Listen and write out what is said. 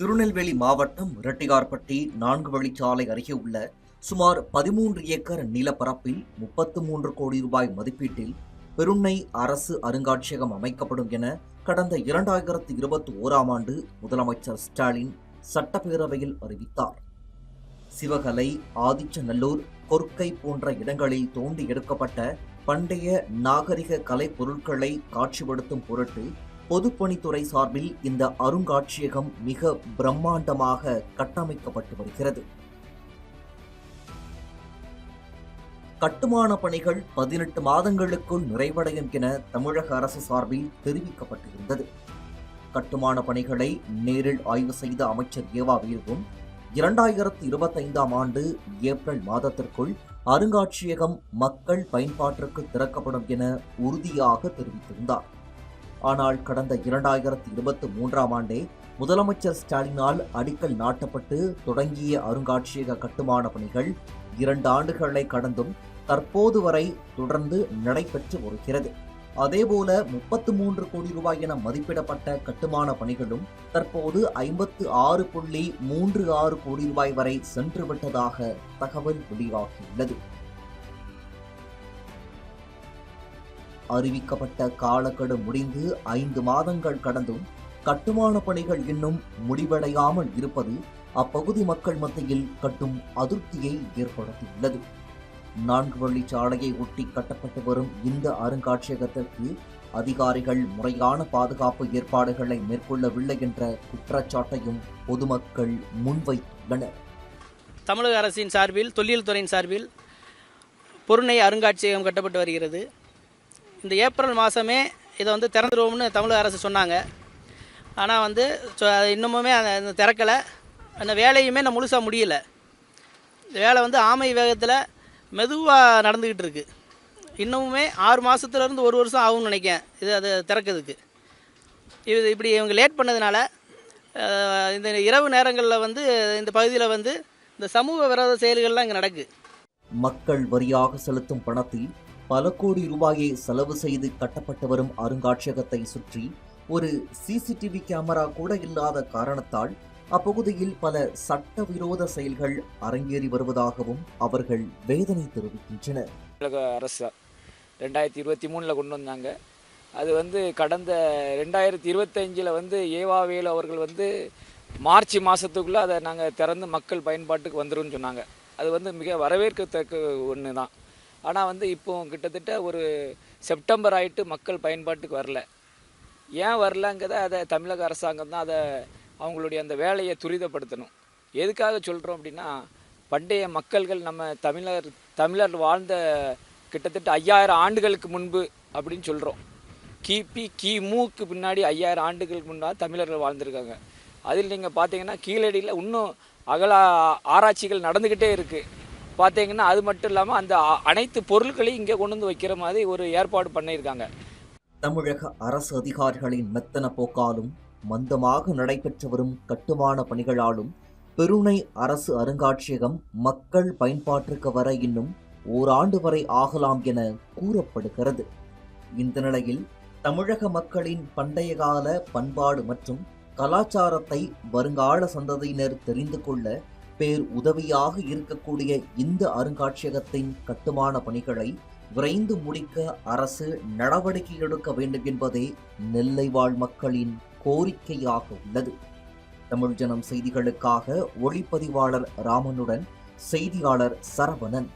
திருநெல்வேலி மாவட்டம் இரட்டிகார்பட்டி நான்கு வழிச்சாலை அருகே உள்ள சுமார் பதிமூன்று ஏக்கர் நிலப்பரப்பில் முப்பத்து மூன்று கோடி ரூபாய் மதிப்பீட்டில் பெருண்ணை அரசு அருங்காட்சியகம் அமைக்கப்படும் என கடந்த இரண்டாயிரத்து இருபத்தி ஓராம் ஆண்டு முதலமைச்சர் ஸ்டாலின் சட்டப்பேரவையில் அறிவித்தார். சிவகலை ஆதிச்சநல்லூர் கொர்க்கை போன்ற இடங்களில் தோண்டி எடுக்கப்பட்ட பண்டைய நாகரிக கலை பொருட்களை காட்சிப்படுத்தும் பொருட்டு பொதுப்பணித்துறை சார்பில் இந்த அருங்காட்சியகம் மிக பிரம்மாண்டமாக கட்டமைக்கப்பட்டு வருகிறது. கட்டுமான பணிகள் பதினெட்டு மாதங்களுக்குள் நிறைவடையும் என தமிழக அரசு சார்பில் தெரிவிக்கப்பட்டிருந்தது. கட்டுமான பணிகளை நேரில் ஆய்வு செய்த அமைச்சர் ஏவா வீரவும் இரண்டாயிரத்து இருபத்தைந்தாம் ஆண்டு ஏப்ரல் மாதத்திற்குள் அருங்காட்சியகம் மக்கள் பயன்பாட்டிற்கு திறக்கப்படும் என உறுதியாக தெரிவித்திருந்தார். ஆனால் கடந்த இரண்டாயிரத்தி இருபத்தி மூன்றாம் ஆண்டே முதலமைச்சர் ஸ்டாலினால் அடிக்கல் நாட்டப்பட்டு தொடங்கிய அருங்காட்சியக கட்டுமான பணிகள் இரண்டு ஆண்டுகளை கடந்தும் தற்போது வரை தொடர்ந்து நடைபெற்று வருகிறது. அதேபோல முப்பத்து மூன்று கோடி ரூபாய் என மதிப்பிடப்பட்ட கட்டுமான பணிகளும் தற்போது ஐம்பத்து ஆறு புள்ளி மூன்று ஆறு கோடி ரூபாய் வரை சென்றுவிட்டதாக தகவல் வெளியாகியுள்ளது. அறிவிக்கப்பட்ட காலக்கெடு முடிந்து ஐந்து மாதங்கள் கடந்தும் கட்டுமான பணிகள் இன்னும் முடிவடையாமல் இருப்பது அப்பகுதி மக்கள் மத்தியில் கட்டும் அதிருப்தியை ஏற்படுத்தியுள்ளது. நான்கு வழிச்சாலையை ஒட்டி கட்டப்பட்டு வரும் இந்த அருங்காட்சியகத்திற்கு அதிகாரிகள் முறையான பாதுகாப்பு ஏற்பாடுகளை மேற்கொள்ளவில்லை என்ற குற்றச்சாட்டையும் பொதுமக்கள் முன்வைத்துள்ளனர். தமிழக அரசின் சார்பில் தொல்லியல் துறையின் சார்பில் பொருணை அருங்காட்சியகம் கட்டப்பட்டு வருகிறது. இந்த ஏப்ரல் மாதமே இதை வந்து திறந்துருவோம்னு தமிழக அரசு சொன்னாங்க. ஆனால் வந்து இன்னமுமே அந்த திறக்கலை. அந்த வேலையுமே நான் முழுசாக முடியல. இந்த வேலை வந்து ஆமை வேகத்தில் மெதுவாக நடந்துக்கிட்டு இருக்குது இன்னமுமே ஆறு மாதத்துலேருந்து ஒரு வருஷம் ஆகும்னு நினைக்கிறேன். இது அது திறக்கிறதுக்கு. இது இப்படி இவங்க லேட் பண்ணதுனால இந்த இரவு நேரங்களில் வந்து இந்த பகுதியில் வந்து இந்த சமூக விரோத செயல்கள்லாம் இங்கே நடக்குது மக்கள் வரியாக செலுத்தும் பணத்தில் பல கோடி ரூபாயை செலவு செய்து கட்டப்பட்டு வரும் அருங்காட்சியகத்தை சுற்றி ஒரு சிசிடிவி கேமரா கூட இல்லாத காரணத்தால் அப்பகுதியில் பல சட்டவிரோத செயல்கள் அரங்கேறி வருவதாகவும் அவர்கள் வேதனை தெரிவிக்கின்றனர். தமிழக அரசு ரெண்டாயிரத்தி இருபத்தி மூணில் கொண்டு வந்தாங்க. அது வந்து கடந்த ரெண்டாயிரத்தி இருபத்தஞ்சில் வந்து ஏவாவேலு அவர்கள் வந்து மார்ச் மாதத்துக்குள்ளே அதை நாங்கள் திறந்து மக்கள் பயன்பாட்டுக்கு வந்துடும் சொன்னாங்க. அது வந்து மிக வரவேற்கத்தக்க ஒன்று தான் ஆனால் வந்து இப்போ கிட்டத்தட்ட ஒரு செப்டம்பர் ஆயிட்டு மக்கள் பயன்பாட்டுக்கு வரல. ஏன் வரலங்கிறத அதை தமிழக அரசாங்கம் தான் அதை அவங்களுடைய அந்த வேலையை துரிதப்படுத்தணும். எதுக்காக சொல்கிறோம் அப்படின்னா பண்டைய மக்கள்கள் நம்ம தமிழர் தமிழர் வாழ்ந்த கிட்டத்தட்ட ஐயாயிரம் ஆண்டுகளுக்கு முன்பு அப்படின்னு சொல்கிறோம் கிபி கிமுக்கு பின்னாடி ஐயாயிரம் ஆண்டுகளுக்கு முன்னாடி தமிழர்கள் வாழ்ந்திருக்காங்க. அதில் நீங்கள் பார்த்தீங்கன்னா கீழடியில் இன்னும் அகல ஆராய்ச்சிகள் நடந்துக்கிட்டே இருக்குது பார்த்தீங்கன்னா அது மட்டும் இல்லாமல் அந்த அனைத்து பொருட்களையும் இங்கே கொண்டு வந்து வைக்கிற மாதிரி ஒரு ஏற்பாடு பண்ணியிருக்காங்க. தமிழக அரசு அதிகாரிகளின் மெத்தன போக்காலும் மந்தமாக நடைபெற்று வரும் கட்டுமான பணிகளாலும் பெருணை அரசு அருங்காட்சியகம் மக்கள் பயன்பாட்டிற்கு வர இன்னும் ஓராண்டு வரை ஆகலாம் என கூறப்படுகிறது. இந்த நிலையில் தமிழக மக்களின் பண்டைய கால பண்பாடு மற்றும் கலாச்சாரத்தை வருங்கால சந்ததியினர் தெரிந்து கொள்ள பேர் உதவியாக இருக்கக்கூடிய இந்த அருங்காட்சியகத்தின் கட்டுமான பணிகளை விரைந்து முடிக்க அரசு நடவடிக்கை எடுக்க வேண்டும் என்பதே நெல்லை வாழ் மக்களின் கோரிக்கையாக உள்ளது. தமிழ் ஜனம் செய்திகளுக்காக ஒளிப்பதிவாளர் ராமனுடன் செய்தியாளர் சரவணன்.